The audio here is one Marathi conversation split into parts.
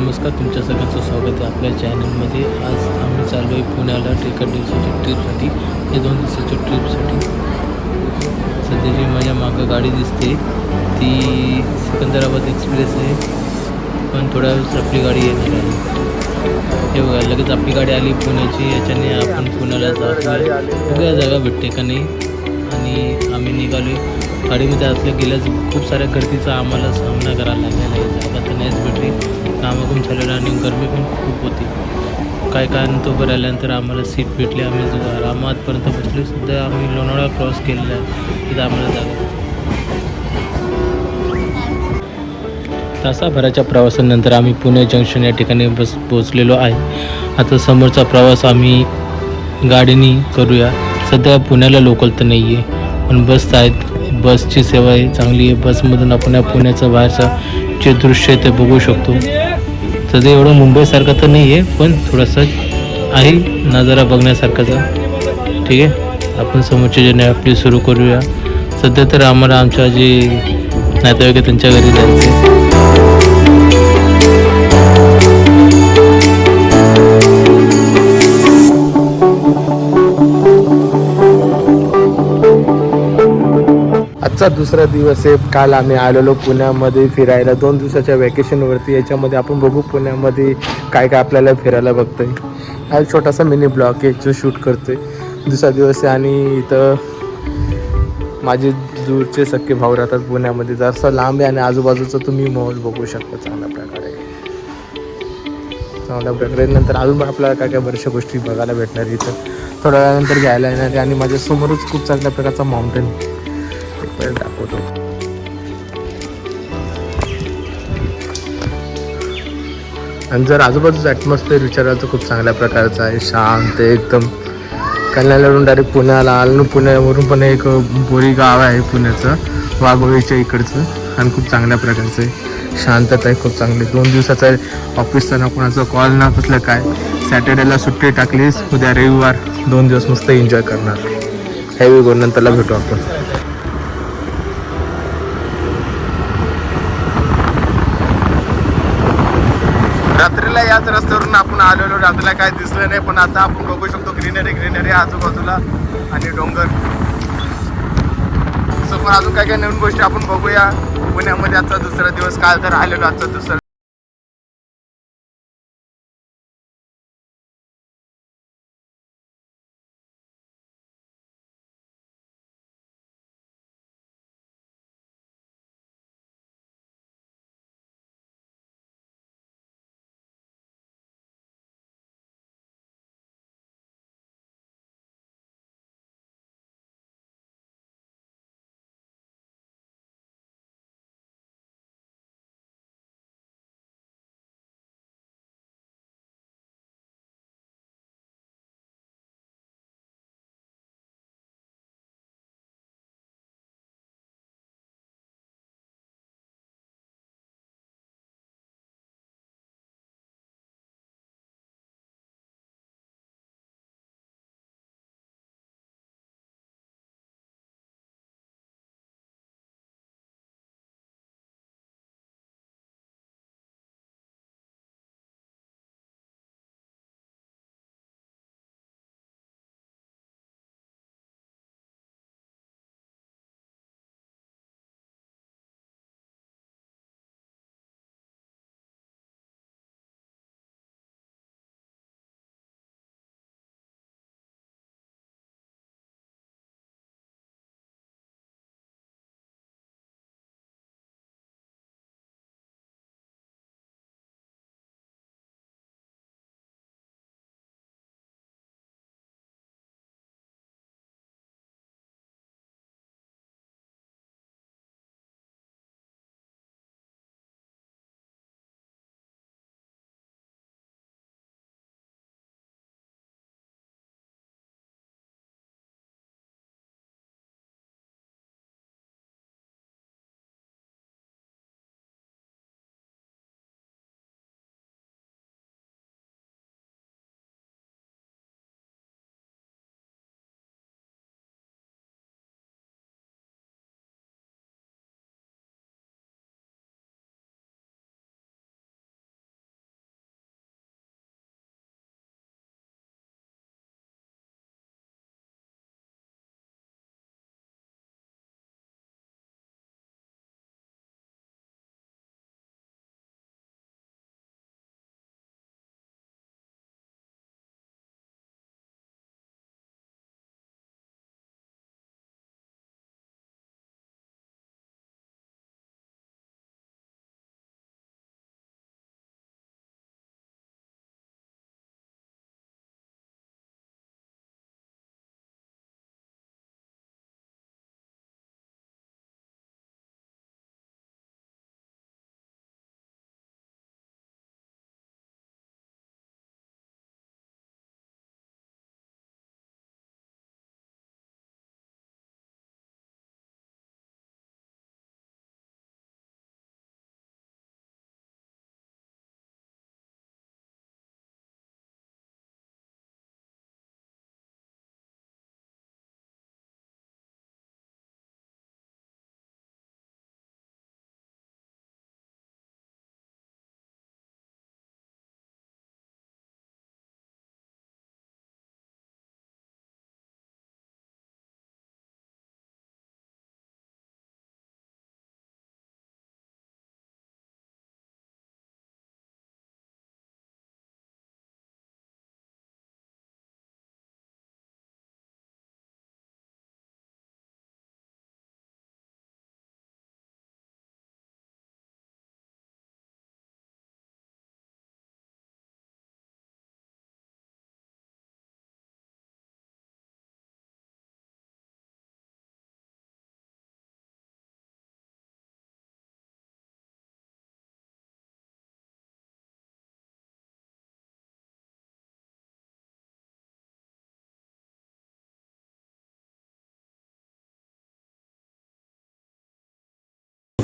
नमस्कार तुमच्या सगळ्यांचं स्वागत आहे आपल्या चॅनलमध्ये आज आम्ही चाललो आहे पुण्याला एका दिवसाच्या ट्रिपसाठी हे दोन दिवसाच्या ट्रिपसाठी सध्या जी माझ्या मागं गाडी दिसते ती सिकंदराबाद एक्सप्रेस आहे. पण थोड्या वेळेस आपली गाडी येणार आहे. हे बघा लगेच आपली गाडी आली पुण्याची. याच्याने आपण पुण्याला जातो सगळ्या जागा भेटते का नाही? आणि आम्ही निघालो गाडीमध्ये आतल्या गेल्यास खूप साऱ्या गर्दीचा आम्हाला सामना करायला कामं झालेलं आणि गर्मी पण खूप होती. काय कारणानंतर आल्यानंतर आम्हाला सीट भेटली. आम्ही रामातपर्यंत आरामातपर्यंत बसलो सुद्धा आम्ही लोणावळा क्रॉस केलेला आहे. तिथं आम्हाला जागा तासाभराच्या प्रवासानंतर आम्ही पुणे जंक्शन या ठिकाणी बस पोहोचलेलो आहे. आता समोरचा प्रवास आम्ही गाडीने करूया. सध्या पुण्याला लोकल तर नाही आहे पण बस आहेत. बसची सेवा आहे चांगली आहे. बसमधून आपण या पुण्याचं बाहेरचं जे दृश्य आहे ते बघू शकतो. सध्या एवढं मुंबईसारखं तर नाही आहे पण थोडंसं आहे नजारा बघण्यासारखाचा ठीक आहे? आपण समोरची जर्नी आपली सुरू करूया. सध्या तर आम्हाला आमच्या जे नातेवाईक आहे त्यांच्या घरी जायचं आजचा दुसरा दिवस आहे. काल आम्ही आलेलो पुण्यामध्ये फिरायला. दोन दिवसाच्या वॅकेशनवरती याच्यामध्ये आपण बघू पुण्यामध्ये काय काय आपल्याला फिरायला बघतोय. हा एक छोटासा मिनी ब्लॉग आहे जो शूट करतोय. दुसरा दिवस आहे आणि इथं माझे दूरचे सख्खे भाऊ राहतात पुण्यामध्ये. जरासा लांब आहे आणि आजूबाजूचा तुम्ही मॉल बघू शकता चांगल्या प्रकारे. चांगल्या प्रकारे. नंतर अजून पण आपल्याला काय काय बऱ्याचशा गोष्टी बघायला भेटणार इथं. थोड्या वेळानंतर घ्यायला येणार आहे आणि माझ्यासमोरच खूप चांगल्या प्रकारचा माउंटेन परत दाखवतो. आणि जर आजूबाजूचं ॲटमॉस्फिअर विचारायचं खूप चांगल्या प्रकारचं आहे. शांत एकदम. कल्याणवरून डायरेक्ट पुण्याला आलो पुण्यावरून पण एक बोरी गाव आहे पुण्याचं. वाघोळीच्या इकडचं. आणि खूप चांगल्या प्रकारचं आहे. शांतता आहे खूप चांगली. दोन दिवसाचं आहे. ऑफिसचा ना कोणाचा कॉल ना कसलं काय. सॅटर्डेला सुट्टी टाकलीस. उद्या रविवार. दोन दिवस मस्त एन्जॉय करणार. हॅवी गोल नंतरला भेटू आपण. रात्रीला याच रस्त्यावरून आपण आलेलो. रात्रीला काय दिसलं नाही पण आता आपण बघू शकतो ग्रीनरी ग्रीनरी आजूबाजूला आणि डोंगर. समोर अजून काय काय नवीन गोष्टी आपण बघूया. पुण्यामध्ये आजचा दुसरा दिवस काल तर आलेलो आजचा दुसरा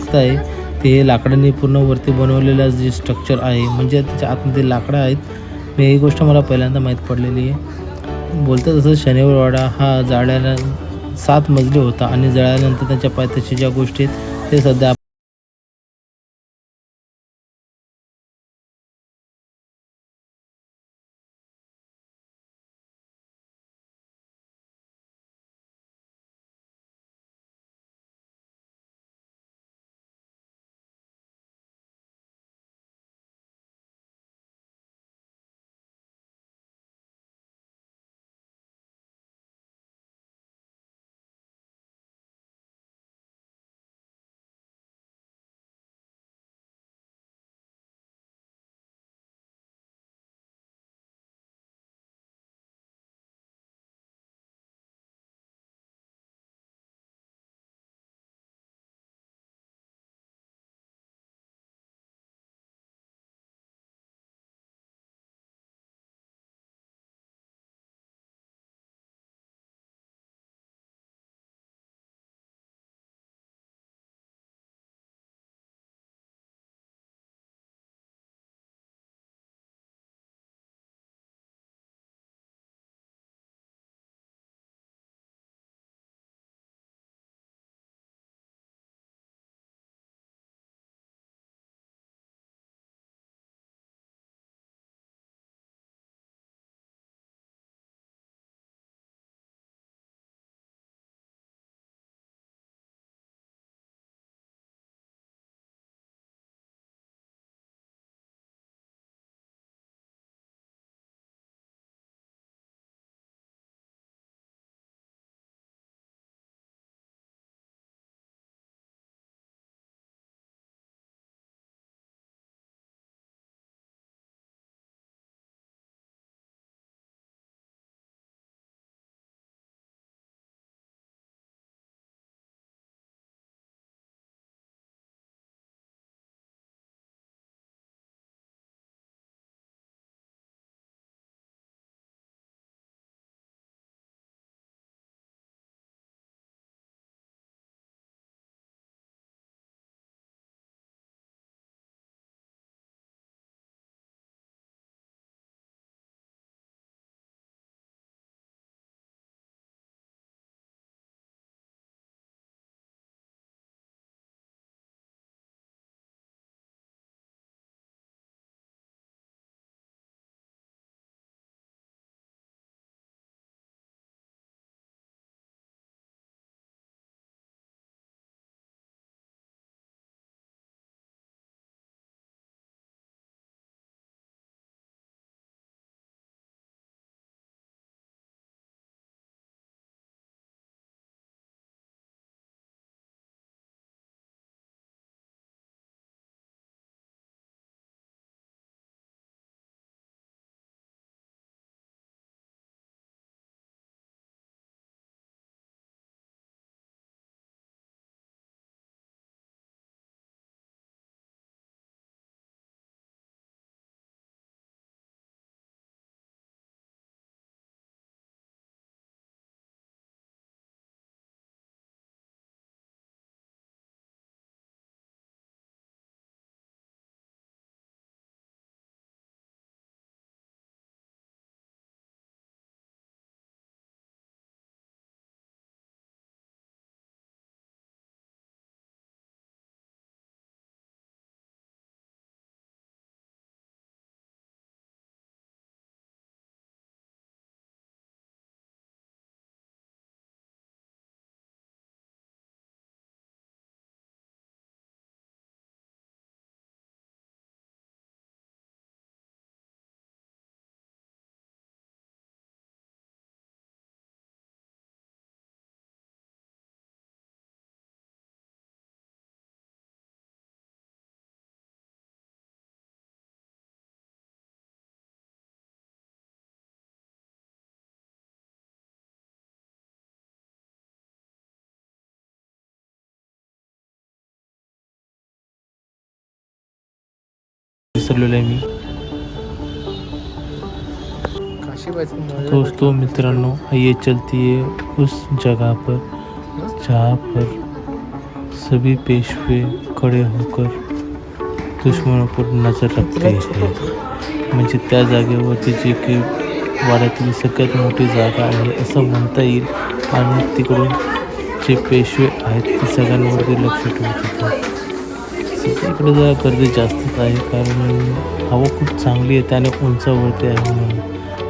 दिसतंय ते हे लाकडाने पूर्ण वरती बनवलेलं जे स्ट्रक्चर आहे म्हणजे त्याच्या आतमध्ये लाकडं आहेत हे ही गोष्ट मला पहिल्यांदा माहीत पडलेली आहे. बोलतं तसं शनिवारवाडा हा जाळ्याला सात मजली होता आणि जळाल्यानंतर त्यांच्या पायथ्याशी ज्या गोष्टी आहेत ते सध्या विसरलेलो आहे मी. दोस्तों मित्रांनो ये चलती है उस जगह पर जहाँ पर सभी पेशवे खडे होकर दुश्मनांवर नजर रखते हैं। म्हणजे त्या जागेवरती जी की वाड्यातली सगळ्यात मोठी जागा आहे असं म्हणता येईल. आणि तिकडून जे पेशवे आहेत ते सगळ्यांवरती लक्ष ठेवत होते इकडे जरा गर्दी जास्तच आहे कारण हवा खूप चांगली आहे त्याने उंचावरती आहे म्हणून.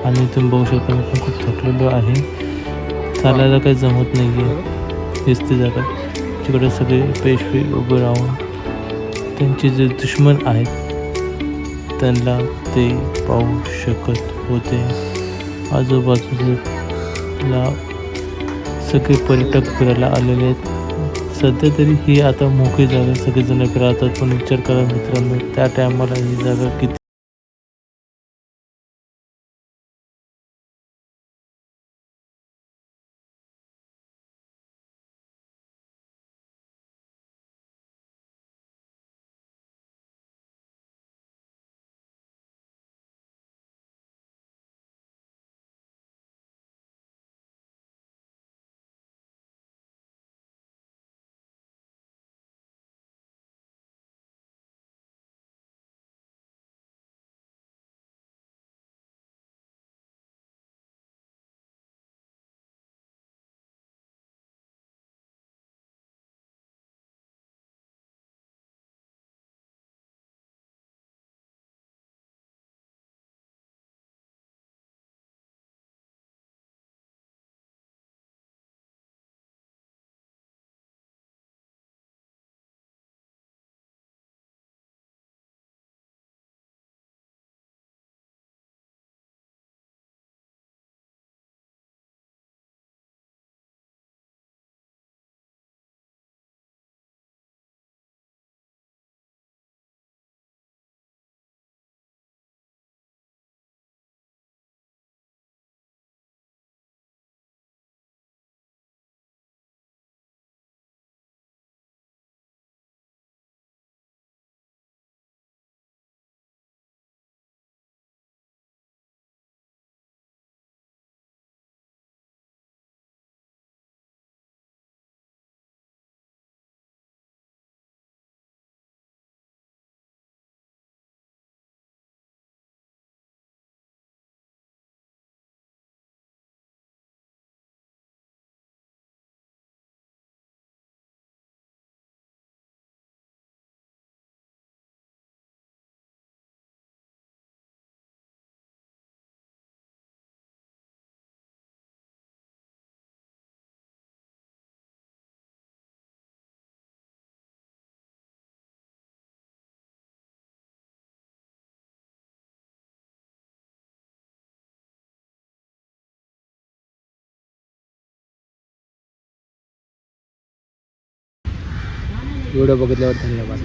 आणि तुम्ही बघू शकता मी पण खूप थकलेलो आहे. चालायला काही जमत नाही आहे दिसते जागा तिकडे सगळे पेशवे उभे राहून त्यांचे जे दुश्मन आहेत त्यांना ते पाहू शकत होते. आजूबाजूला सगळे पर्यटक फिरायला आलेले आहेत. सध्या तरी ही आता मोकळी जागा सगळेजण राहतात पण विचार करा मित्रांनो त्या टायमाला ही जागा किती व्हिडिओ बघितल्यावर धन्यवाद.